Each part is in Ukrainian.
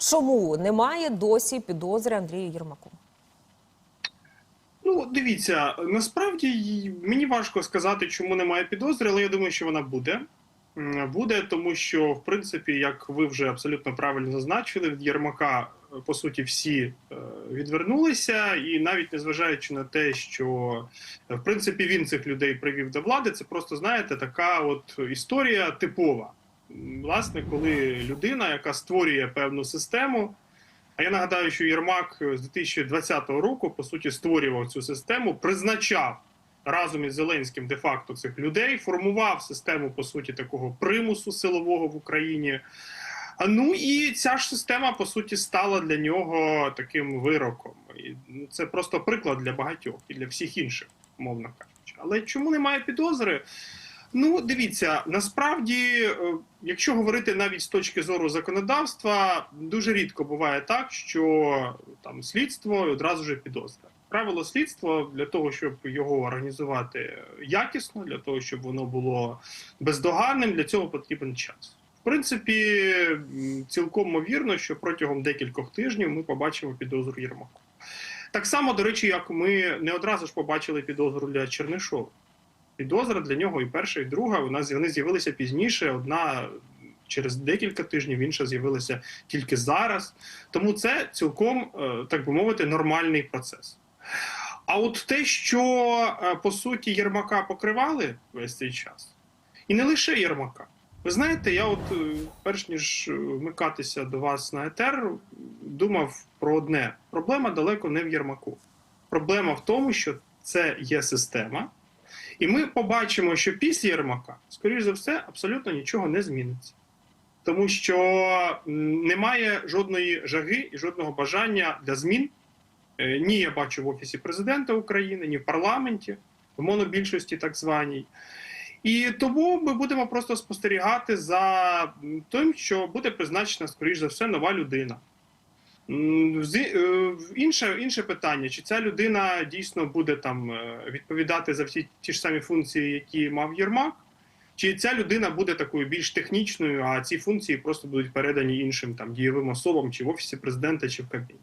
Чому немає досі підозри Андрію Єрмаку? Ну, дивіться, насправді мені важко сказати, чому немає підозри, але я думаю, що вона буде. Буде, тому що, в принципі, як ви вже абсолютно правильно зазначили, від Єрмака е, по суті всі е, відвернулися, і навіть незважаючи на те, що е, в принципі він цих людей привів до влади, це просто знаєте, така от історія типова. Власне, коли людина, яка створює певну систему, а я нагадаю, що Єрмак з 2020 року по суті створював цю систему, призначав разом із Зеленським де-факто цих людей, формував систему по суті такого примусу силового в Україні. А, Ну і ця ж система по суті стала для нього таким вироком. І ну, це просто приклад для багатьох і для всіх інших, мовно кажучи. Але чому немає підозри? Ну, дивіться, насправді, е, якщо говорити навіть з точки зору законодавства, дуже рідко буває так, що там слідство і одразу ж підозра. Правило слідства для того, щоб його організувати якісно, для того, щоб воно було бездоганним, для цього потрібен час. В принципі, цілком ймовірно, що протягом декількох тижнів ми побачимо підозру Єрмаку. Так само, до речі, як ми не одразу ж побачили підозру для Чернишова підозра для нього і перша, і друга. У нас вони з'явилися пізніше. Одна через декілька тижнів, інша з'явилася тільки зараз. Тому це цілком, е, так би мовити, нормальний процес. А от те, що е, по суті Єрмака покривали весь цей час, і не лише Єрмака. Ви знаєте, я от е, перш ніж вмикатися до вас на етер, думав про одне: проблема далеко не в Єрмаку. Проблема в тому, що це є система, і ми побачимо, що після Єрмака, скоріш за все, абсолютно нічого не зміниться. Тому що немає жодної жаги і жодного бажання для змін. Е, Ні, я бачу в Офісі президента України, ні в парламенті, в монобільшості так званій. І тому ми будемо просто спостерігати за тим, що буде призначена, скоріш за все, нова людина. Е, Інше, інше питання: чи ця людина дійсно буде там е, відповідати за всі ті ж самі функції, які мав Єрмак, чи ця людина буде такою більш технічною, а ці функції просто будуть передані іншим там дієвим особам, чи в офісі президента, чи в кабінеті.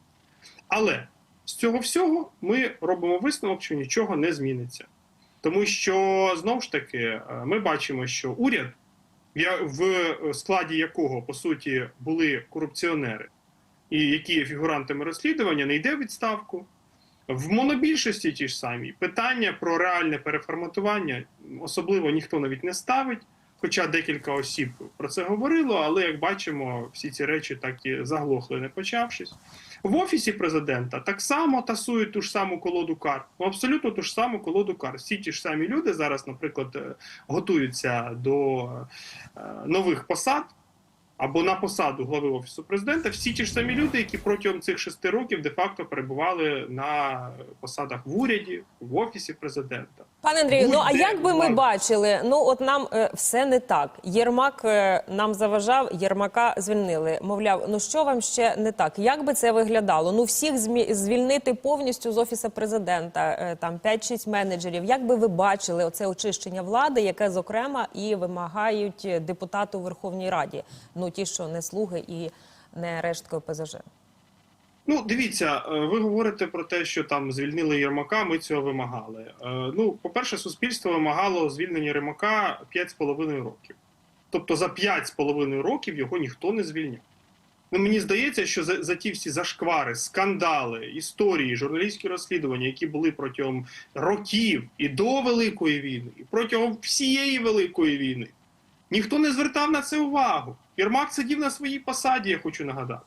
Але з цього всього ми робимо висновок, що нічого не зміниться. Тому що знову ж таки е, ми бачимо, що уряд, в складі якого по суті були корупціонери, і які є фігурантами розслідування, не йде відставку. В монобільшості ті ж самі питання про реальне переформатування особливо ніхто навіть не ставить. Хоча декілька осіб про це говорило, але як бачимо, всі ці речі так і заглохли, не почавшись. В офісі президента так само тасують ту ж саму колоду карт. Ну абсолютно ту ж саму колоду карт. Всі ті ж самі люди зараз, наприклад, е, готуються до е, нових посад або на посаду глави офісу президента. Всі ті ж самі люди, які протягом цих шести років де-факто перебували на посадах в уряді, в офісі президента. Пане Андрію, ну а як би ми бачили, ну от нам е, все не так. Єрмак е, нам заважав, Єрмака звільнили. Мовляв, ну що вам ще не так? Як би це виглядало? Ну всіх змі- звільнити повністю з офісу президента, е, там 5-6 менеджерів. Як би ви бачили оце очищення влади, яке зокрема і вимагають е, депутати у Верховній Раді? Ну ті, що не слуги і не рештки ОПЗЖ. Ну, дивіться, е, ви говорите про те, що там звільнили Єрмака, ми цього вимагали. Е, Ну, по-перше, суспільство вимагало звільнення Єрмака 5,5 років. Тобто за 5,5 років його ніхто не звільняв. Ну, мені здається, що за, за ті всі зашквари, скандали, історії, журналістські розслідування, які були протягом років і до Великої війни, і протягом всієї Великої війни, ніхто не звертав на це увагу. Єрмак сидів на своїй посаді, я хочу нагадати.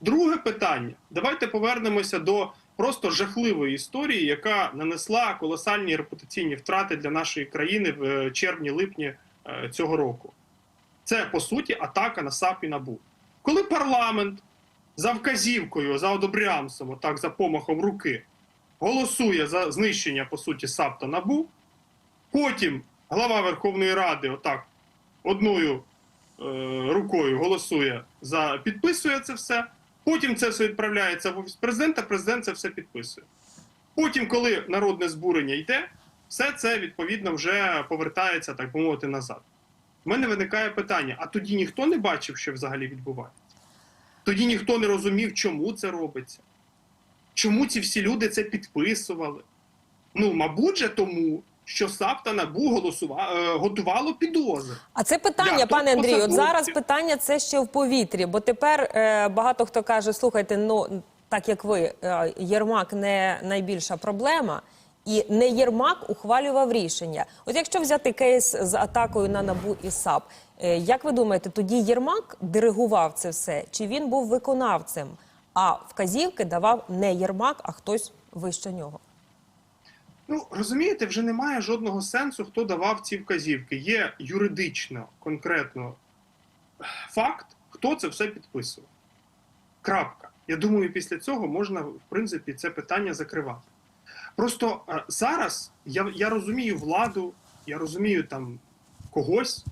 Друге питання. Давайте повернемося до просто жахливої історії, яка нанесла колосальні репутаційні втрати для нашої країни в е, червні-липні е, цього року. Це по суті атака на САП і НАБУ. Коли парламент за вказівкою, за одобрямсом, отак за помахом руки, голосує за знищення по суті САП та НАБУ, потім глава Верховної Ради, отак одною рукою голосує за підписує це все. Потім це все відправляється в офіс президента. Президент це все підписує. Потім, коли народне збурення йде, все це відповідно вже повертається, так би мовити, назад. У мене виникає питання: а тоді ніхто не бачив, що взагалі відбувається? Тоді ніхто не розумів, чому це робиться. Чому ці всі люди це підписували? Ну, мабуть, же тому, що САП та НАБУ голосува... е, готувало підозри. А це питання, Я пане Андрію. От зараз питання це ще в повітрі, бо тепер е, багато хто каже: слухайте, ну так як ви, е, Єрмак не найбільша проблема. І не Єрмак ухвалював рішення. От якщо взяти кейс з атакою на НАБУ і САП, е, як ви думаєте, тоді Єрмак диригував це все? Чи він був виконавцем? А вказівки давав не Єрмак, а хтось вище нього? Ну, розумієте, вже немає жодного сенсу, хто давав ці вказівки. Є юридично, конкретно факт, хто це все підписував. Крапка. Я думаю, після цього можна, в принципі, це питання закривати. Просто е, зараз я, я розумію владу, я розумію там когось,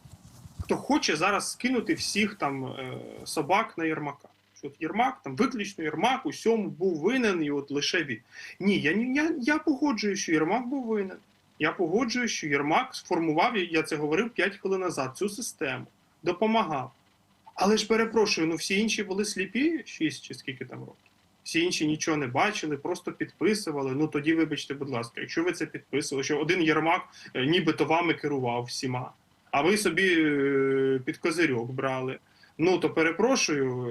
хто хоче зараз скинути всіх там е, собак на Єрмака. Що Єрмак, там виключно Єрмак, усьому був винен, і от лише він. Ні, я, я, я погоджую, що Єрмак був винен. Я погоджую, що Єрмак сформував, я це говорив 5 хвилин назад, цю систему, допомагав. Але ж перепрошую, ну всі інші були сліпі 6 чи скільки там років. Всі інші нічого не бачили, просто підписували. Ну тоді, вибачте, будь ласка, якщо ви це підписували, що один Єрмак е, нібито вами керував всіма, а ви собі е, під козирьок брали. Ну то перепрошую,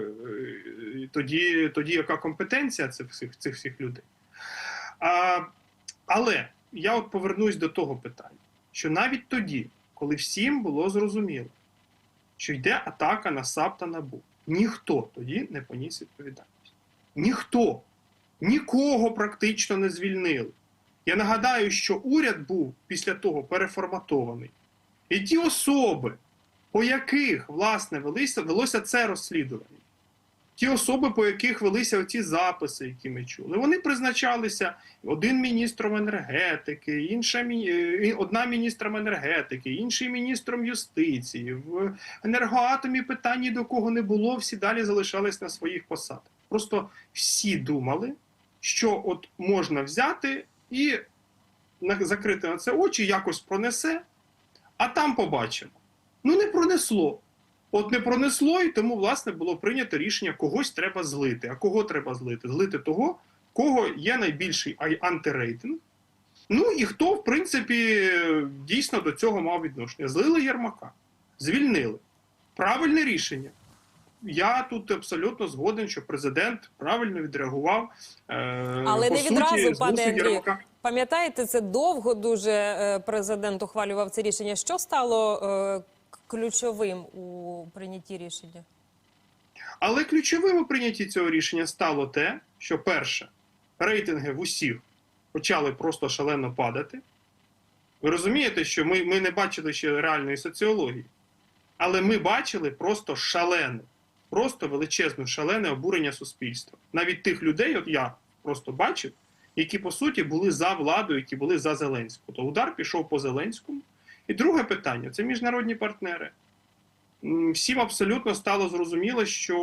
е, тоді, тоді яка компетенція цих всіх, цих всіх людей? А, але я от повернусь до того питання, що навіть тоді, коли всім було зрозуміло, що йде атака на САП та НАБУ, ніхто тоді не поніс відповідальність. Ніхто, нікого практично не звільнили. Я нагадаю, що уряд був після того переформатований. І ті особи, по яких власне велися, велося це розслідування, ті особи, по яких велися ці записи, які ми чули, вони призначалися один міністром енергетики, інша е, одна міністром енергетики, інший міністром юстиції. В енергоатомі питань ні до кого не було, всі далі залишались на своїх посадах. Просто всі думали, що от можна взяти і закрити на це очі, якось пронесе, а там побачимо. Ну не пронесло. От не пронесло, і тому, власне, було прийнято рішення, когось треба злити. А кого треба злити? Злити того, кого є найбільший антирейтинг. Ну і хто, в принципі, дійсно до цього мав відношення. Злили Єрмака, звільнили. Правильне рішення. Я тут абсолютно згоден, що президент правильно відреагував. Е, Але по не суті, відразу, пане Андрію. Пам'ятаєте, це довго дуже е, президент ухвалював це рішення. Що стало е, ключовим у прийнятті рішення? Але ключовим у прийнятті цього рішення стало те, що перше, рейтинги в усіх почали просто шалено падати. Ви розумієте, що ми, ми не бачили ще реальної соціології, але ми бачили просто шалене, просто величезне шалене обурення суспільства. Навіть тих людей, от я просто бачив, які по суті були за владою, які були за Зеленського. То удар пішов по Зеленському. І друге питання це міжнародні партнери. Всім абсолютно стало зрозуміло, що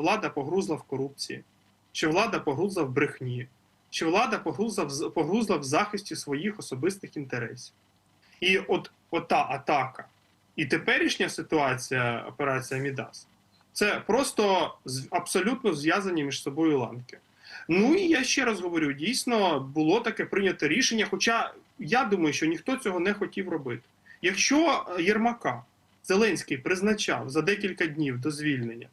влада погрузла в корупції, що влада погрузла в брехні, що влада погрузла в, погрузла в захисті своїх особистих інтересів. І от, от та атака і теперішня ситуація операція Мідас це просто абсолютно зв'язані між собою ланки. Ну і я ще раз говорю: дійсно було таке прийнято рішення. Хоча я думаю, що ніхто цього не хотів робити. Якщо е, Єрмака Зеленський призначав за декілька днів до звільнення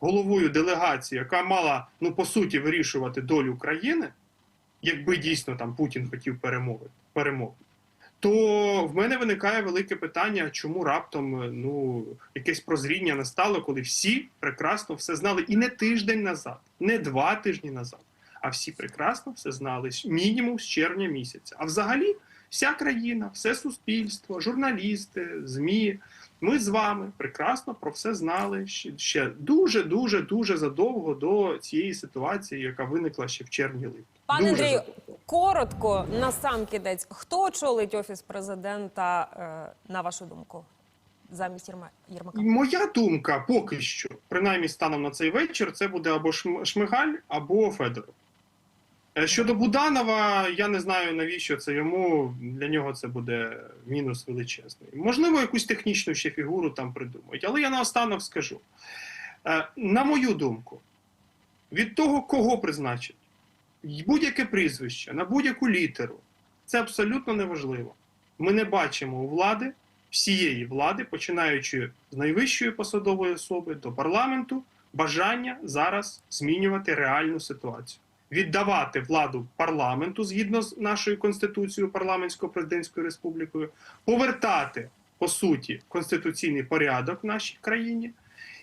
головою делегації, яка мала ну по суті вирішувати долю країни, якби дійсно там Путін хотів перемови, перемоги, то в мене виникає велике питання, чому раптом е, ну якесь прозріння настало, коли всі прекрасно все знали, і не тиждень назад, не два тижні назад, а всі прекрасно все знали мінімум з червня місяця. А взагалі, вся країна, все суспільство, журналісти, змі. Ми з вами прекрасно про все знали ще, дуже, дуже, дуже задовго до цієї ситуації, яка виникла ще в червні липні. Пане Дуже Андрію, задовго. коротко на сам кінець, хто очолить офіс президента, е, на вашу думку, замість Єрма- Єрмака? Моя думка поки що, принаймні станом на цей вечір, це буде або Шмигаль, або Федоров. Е, Щодо Буданова, я не знаю навіщо це йому. Для нього це буде мінус величезний. Можливо, якусь технічну ще фігуру там придумають. Але я наостанок скажу: Е, На мою думку, від того, кого призначить, й будь-яке прізвище, на будь-яку літеру, це абсолютно неважливо. Ми не бачимо у влади, всієї влади, починаючи з найвищої посадової особи до парламенту, бажання зараз змінювати реальну ситуацію. Віддавати владу парламенту згідно з нашою конституцією парламентсько-президентською республікою, повертати по суті конституційний порядок в нашій країні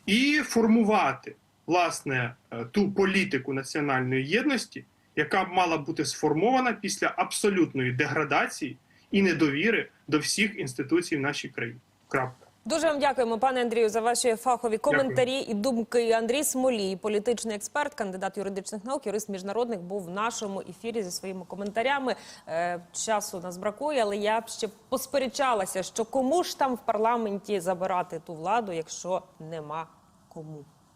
і формувати власне е, ту політику національної єдності, яка б мала бути сформована після абсолютної деградації і недовіри до всіх інституцій в нашій країні. Крапка. Дуже вам дякуємо, пане Андрію, за ваші фахові коментарі і думки. Андрій Смолій, політичний експерт, кандидат юридичних наук, юрист міжнародних, був в нашому ефірі зі своїми коментарями. Е, часу нас бракує, але я б ще посперечалася, що кому ж там в парламенті забирати ту владу, якщо нема кому.